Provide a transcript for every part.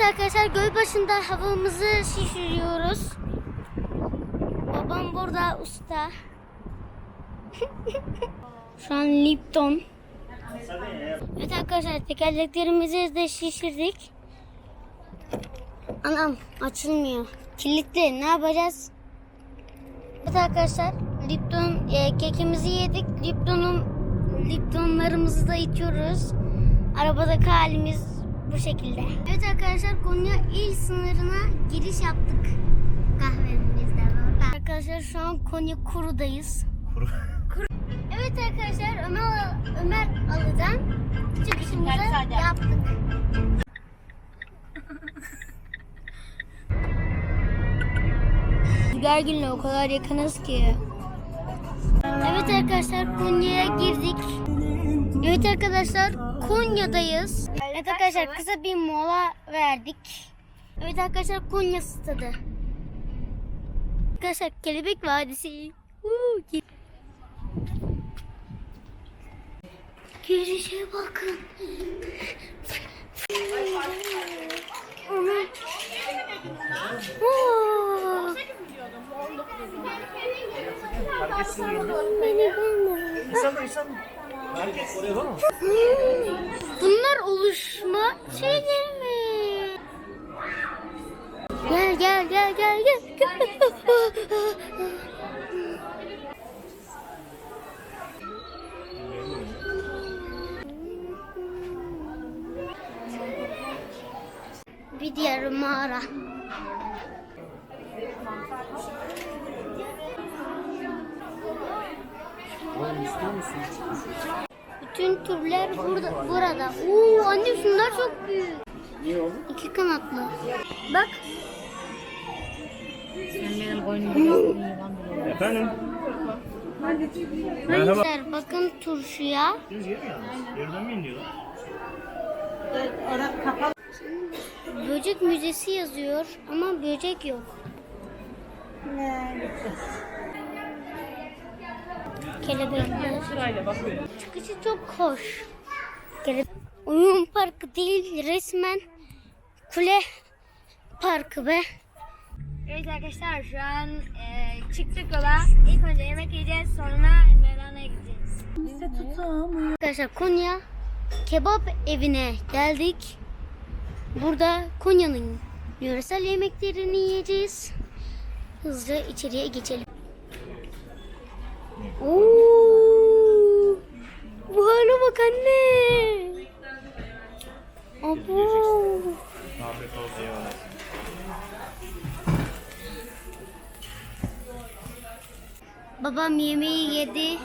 arkadaşlar göl başında havamızı şişiriyoruz. Babam burada usta. Şu an Lipton. Evet arkadaşlar tekerleklerimizi de şişirdik. Anam açılmıyor. Kilitli ne yapacağız? Evet arkadaşlar Lipton e, kekimizi yedik. Lipton'un Liptonlarımızı da içiyoruz. Arabadaki halimiz bu şekilde. Evet arkadaşlar Konya il sınırına giriş yaptık. Kahvemizde burada. Arkadaşlar şu an Konya Kuru'dayız. Kuru. Evet arkadaşlar Ömer, Ömer Alı'dan çıkışımızı yaptık. Gerginle o kadar yakınız ki. Evet arkadaşlar Konya'ya girdik. Evet arkadaşlar Konya'dayız. Evet arkadaşlar kısa bir mola verdik. Evet arkadaşlar Konya stadı. Arkadaşlar Kelebek Vadisi. Girişe bakın. Beni bulma. İnsan insan. Oraya var mı? Bunlar oluşma şeyleri mi? Gel gel gel gel gel. Bir diğer mağara. Bütün türler burada burada. Oo anne şunlar çok büyük. Niye oğlum? İki kanatlı. Bak. Efendim? Merhaba. Arkadaşlar bakın turşuya. Siz yalnız? Yerden mi iniyorlar? Böcek müzesi yazıyor ama böcek yok. Kelebekler. Çıkışı çok hoş. Kele... Oyun parkı değil resmen kule parkı be. Evet arkadaşlar şu an e, çıktık yola. İlk önce yemek yiyeceğiz sonra Mevlana'ya gideceğiz. Arkadaşlar Konya kebap evine geldik. Burada Konya'nın yöresel yemeklerini yiyeceğiz. Hızlıca içeriye geçelim. Oo! Bu hale bak anne. Abo. Afiyet olsun. Babam yemeği yedi,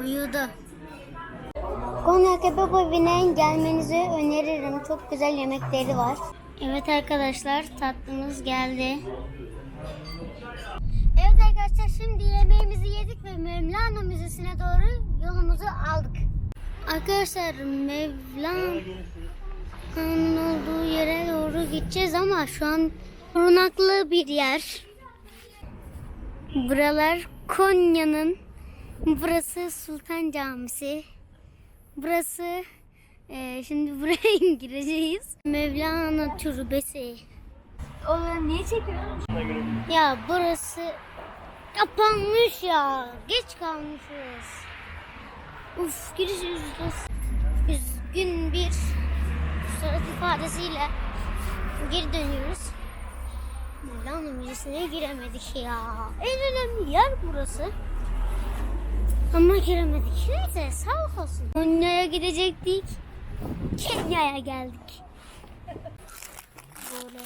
uyudu. Konya Kebap Evi'ne gelmenizi öneririm. Çok güzel yemekleri var. Evet arkadaşlar tatlımız geldi. Evet arkadaşlar şimdi yemeğimizi yedik ve Mevlana Müzesi'ne doğru yolumuzu aldık. Arkadaşlar Mevlana'nın olduğu yere doğru gideceğiz ama şu an korunaklı bir yer. Buralar Konya'nın, burası Sultan Camisi. Burası, e, şimdi buraya gireceğiz. Mevlana Türbesi. Oğlum niye çekiyorsun? Ya burası kapanmış ya. Geç kalmışız. Uf giriş ücretsiz. Üzgün bir surat ifadesiyle geri dönüyoruz. Mevlana Müzesi'ne giremedik ya. En önemli yer burası. Ama giremedik. Neyse sağ olsun. Konya'ya gidecektik. Kenya'ya geldik. Böyle.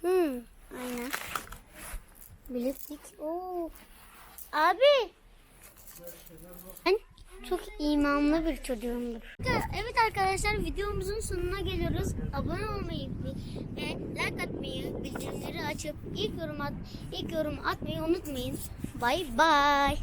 Hmm, aynen. Bileklik. Oo. Abi. Ben çok imanlı bir çocuğumdur. Evet arkadaşlar videomuzun sonuna geliyoruz. Abone olmayı ve like atmayı, bildirimleri açıp ilk yorum at, ilk yorum atmayı unutmayın. Bye bye.